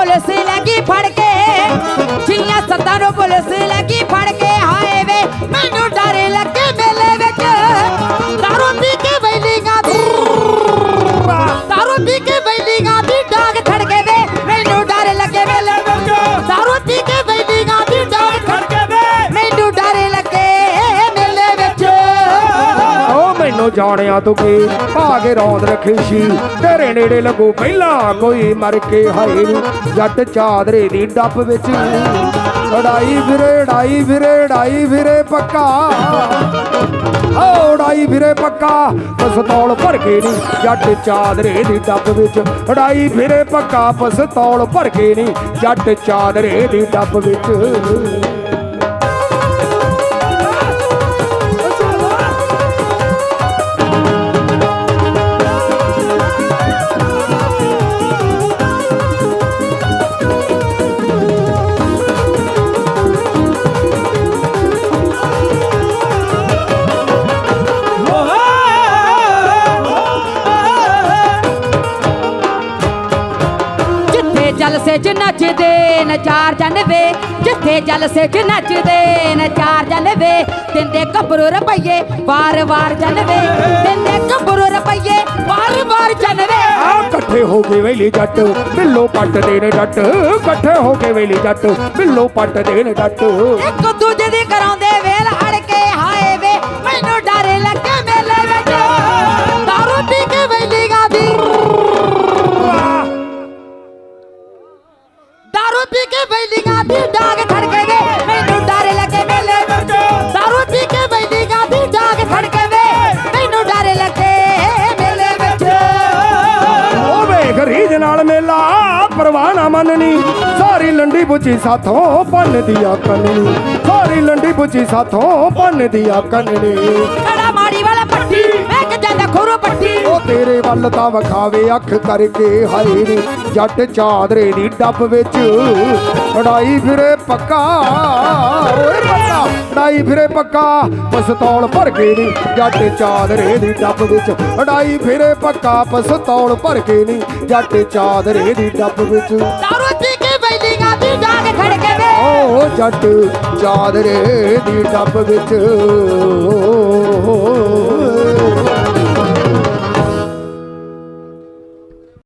Police ਲੱਗੀ ਫੜ ਕੇ। ਚਿੜੀਆਂ ਸੱਤਾਂ ਨੂੰ ਪੁਲਿਸ ਫੜ ਜਾਣਿਆ ਤੂੰ ਕੀ? ਭਾਗੇ ਰੌਂਦ ਰੱਖੀ ਤੇਰੇ ਨੇੜੇ ਲੱਗੂ ਪਹਿਲਾਂ ਕੋਈ ਮਰ ਕੇ ਹਾਏ ਨੀ। ਜੱਟ ਚਾਦਰੇ ਦੀ ਡੱਬ ਵਿੱਚ ਉਡਾਈ ਫਿਰੇ ਉਡਾਈ ਫਿਰੇ ਉਡਾਈ ਫਿਰੇ ਪੱਕਾ। ਓ ਉਡਾਈ ਫਿਰੇ ਪੱਕਾ। ਪਸਤੌਲ ਭਰ ਕੇ ਨੀ, ਜੱਟ ਚਾਦਰੇ ਦੀ ਡੱਬ ਵਿੱਚ। ਉਡਾਈ ਫਿਰੇ ਪੱਕਾ, ਪਸਤੌਲ ਭਰ ਕੇ ਨੀ, ਜੱਟ ਚਾਦਰੇ ਦੀ ਡੱਬ ਵਿੱਚ। ਜਲਸੇ 'ਚ ਨੱਚਦੇ ਨੇ ਚਾਰ ਜਨ ਵੇ। ਜਿੱਥੇ ਜਲਸੇ 'ਚ ਨੱਚਦੇ ਨੇ ਚਾਰ ਜਨ ਵੇ। ਦਿੰਦੇ ਗੱਭਰੂ ਰੁਪਈਏ ਵਾਰ-ਵਾਰ ਜਨ ਵੇ। ਦਿੰਦੇ ਗੱਭਰੂ ਰੁਪਈਏ ਵਾਰ-ਵਾਰ ਜਨ ਵੇ। ਆ ਇਕੱਠੇ ਹੋ ਕੇ ਵੇਲੀ ਜੱਟ ਬਿੱਲੋ ਪੱਟਦੇ ਨੇ ਜੱਟ। ਇਕੱਠੇ ਹੋ ਕੇ ਵੇਲੀ ਜੱਟ ਬਿੱਲੋ ਪੱਟਦੇ ਨੇ ਜੱਟ। ਇੱਕ ਦੂਜੇ ਦੀ ਕਰਾਉਂਦੇ ਦਾਰੂ ਪੀ ਕੇ ਖੜਕੇ ਵੇ, ਮੈਨੂੰ ਡਰ ਲੱਗੇ ਮੇਲੇ ਵਿੱਚ। ਦਾਰੂ ਪੀ ਕੇ ਵੇਲੀ ਗਾਦੀ ਡਾਗ ਖੜਕੇ ਵੇ, ਮੈਨੂੰ ਡਰ ਲੱਗੇ ਮੇਲੇ ਵਿੱਚ। ਉਹ ਵੇਖ ਰੀਜ ਨਾਲ ਮੇਲਾ, ਪਰਵਾਹ ਨਾ ਮੰਨਣੀ। ਸਾਰੀ ਲੰਡੀ ਬੁੱਝੀ ਸਾਥੋਂ ਪੰਨ ਦੀਆਂ ਕੰਨਣੀ ਸਾਰੀ ਲੰਡੀ ਬੁੱਝੀ ਸਾਥੋਂ ਪੰਨ ਦੀਆਂ ਕੰਨਣੀ ਵੱਲ ਤਾਂ ਵਿਖਾਵੇ ਅੱਖ ਕਰਕੇ ਹਾਏ ਨੀ ਜੱਟ ਚਾਦਰੇ ਦੀ ਡੱਬ ਵਿੱਚ। ਉਡਾਈ ਫਿਰੇ ਪੱਕਾ ਓਏ ਪੱਕਾ ਉਡਾਈ ਫਿਰੇ ਪੱਕਾ ਪਸਤੌਲ ਭਰ ਕੇ ਨੀ ਜੱਟ ਚਾਦਰੇ ਦੀ ਡੱਬ ਵਿੱਚ। ਉਡਾਈ ਫਿਰੇ ਪੱਕਾ ਪਸਤੌਲ ਭਰ ਕੇ ਨੀ ਜੱਟ ਚਾਦਰੇ ਦੀ ਡੱਬ ਵਿੱਚ। ਦਾਰੂ ਪੀ ਕੇ ਵੇਲੀ ਗਾਦੀ ਡਾਗ ਖੜਕੇ ਵੇ। ਓ ਜੱਟ ਚਾਦਰੇ ਦੀ ਡੱਬ ਵਿੱਚ।